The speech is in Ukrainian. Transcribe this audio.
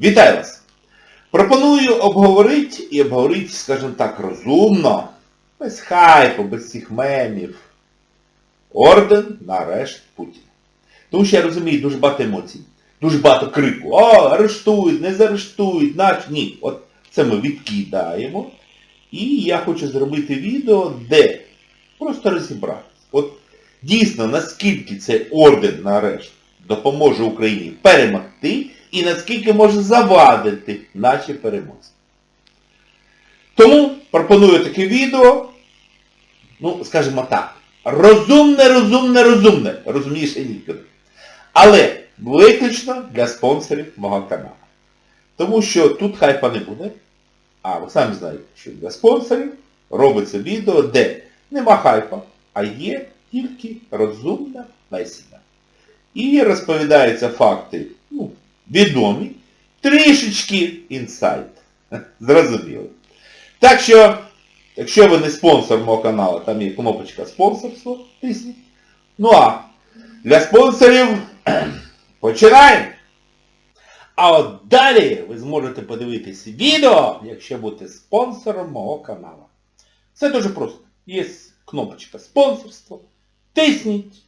Вітаю вас! Пропоную обговорити і обговорити, скажімо так, розумно, без хайпу, без цих мемів. Орден на арешт Путіна. Тому що я розумію дуже багато емоцій, дуже багато крику. О, арештують, не заарештують, наш. Ні. От це ми відкидаємо. І я хочу зробити відео, де просто розібратися. От дійсно, наскільки цей орден на арешт допоможе Україні перемогти і наскільки може завадити наші перемоги. Тому пропоную таке відео, ну, скажімо так, розумне, розумне, розумне, розумніше ніколи. Але виключно для спонсорів мого каналу. Тому що тут хайпа не буде, а ви самі знаєте, що для спонсорів робиться відео, де нема хайпа, а є тільки розумна бесіда. І розповідаються факти, ну, відомі, трішечки інсайт. Зрозуміло. Так що, якщо ви не спонсор мого каналу, там є кнопочка спонсорство, тисніть. Ну а для спонсорів починаємо! А от далі ви зможете подивитись відео, якщо будете спонсором мого каналу. Це дуже просто. Є кнопочка спонсорство. Тисніть.